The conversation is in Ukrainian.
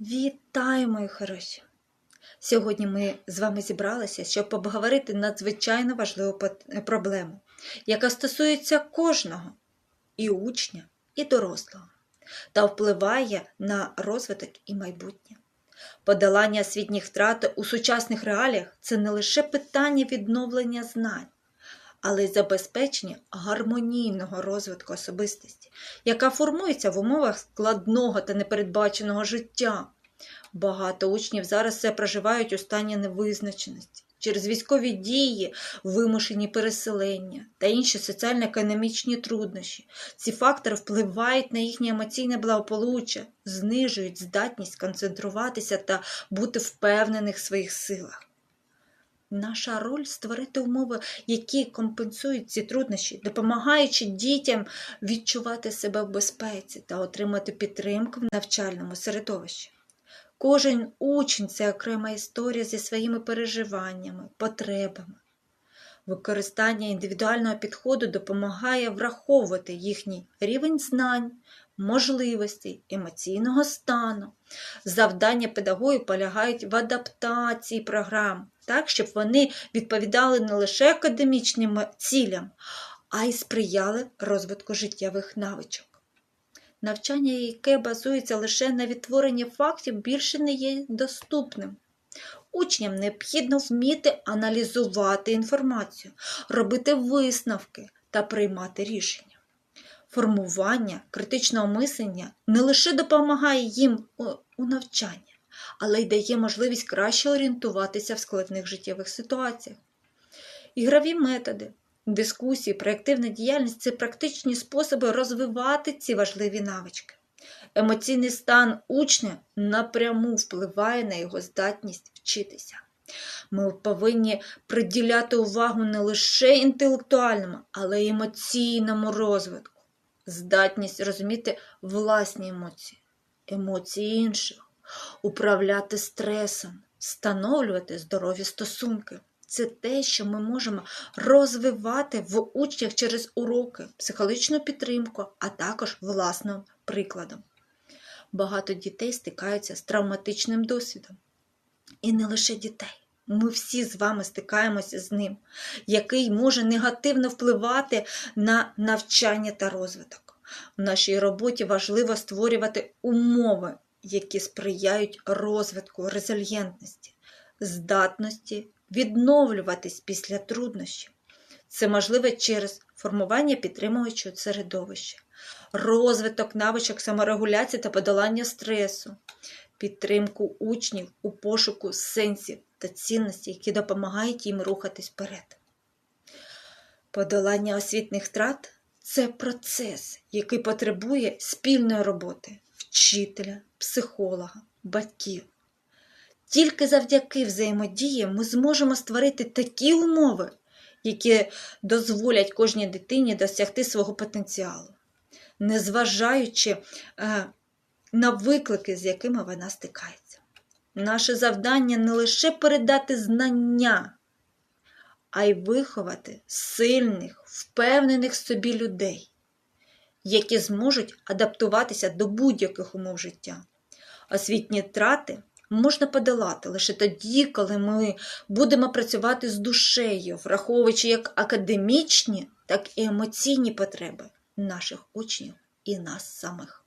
Вітаю, мої хороші! Сьогодні ми з вами зібралися, щоб обговорити надзвичайно важливу проблему, яка стосується кожного і учня, і дорослого, та впливає на розвиток і майбутнє. Подолання освітніх втрат у сучасних реаліях це не лише питання відновлення знань, але й забезпечення гармонійного розвитку особистості, яка формується в умовах складного та непередбаченого життя. Багато учнів зараз це проживають у стані невизначеності через військові дії, вимушені переселення та інші соціально-економічні труднощі. Ці фактори впливають на їхнє емоційне благополуччя, знижують здатність концентруватися та бути впевнених в своїх силах. Наша роль створити умови, які компенсують ці труднощі, допомагаючи дітям відчувати себе в безпеці та отримати підтримку в навчальному середовищі. Кожен учень це окрема історія зі своїми переживаннями, потребами. Використання індивідуального підходу допомагає враховувати їхній рівень знань, можливостей, емоційного стану. Завдання педагогів полягають в адаптації програм, так, щоб вони відповідали не лише академічним цілям, а й сприяли розвитку життєвих навичок. Навчання, яке базується лише на відтворенні фактів, більше не є доступним. Учням необхідно вміти аналізувати інформацію, робити висновки та приймати рішення. Формування критичного мислення не лише допомагає їм у, навчанні, але й дає можливість краще орієнтуватися в складних життєвих ситуаціях. Ігрові методи, дискусії, проєктивна діяльність це практичні способи розвивати ці важливі навички. Емоційний стан учня напряму впливає на його здатність вчитися. Ми повинні приділяти увагу не лише інтелектуальному, але й емоційному розвитку, здатність розуміти власні емоції, емоції інших, управляти стресом, встановлювати здорові стосунки. Це те, що ми можемо розвивати в учнях через уроки, психологічну підтримку, а також власним прикладом. Багато дітей стикаються з травматичним досвідом. І не лише дітей. Ми всі з вами стикаємося з ним, який може негативно впливати на навчання та розвиток. В нашій роботі важливо створювати умови, які сприяють розвитку резильєнтності, здатності відновлюватись після труднощів. Це можливо через формування підтримуючого середовища, розвиток навичок саморегуляції та подолання стресу, підтримку учнів у пошуку сенсів та цінностей, які допомагають їм рухатись вперед. Подолання освітних втрат це процес, який потребує спільної роботи вчителя, психолога, батьків. Тільки завдяки взаємодії ми зможемо створити такі умови, які дозволять кожній дитині досягти свого потенціалу, незважаючи е, на виклики, з якими вона стикається. Наше завдання не лише передати знання, а й виховати сильних, впевнених собі людей, які зможуть адаптуватися до будь-яких умов життя. Освітні втрати можна подолати лише тоді, коли ми будемо працювати з душею, враховуючи як академічні, так і емоційні потреби наших учнів і нас самих.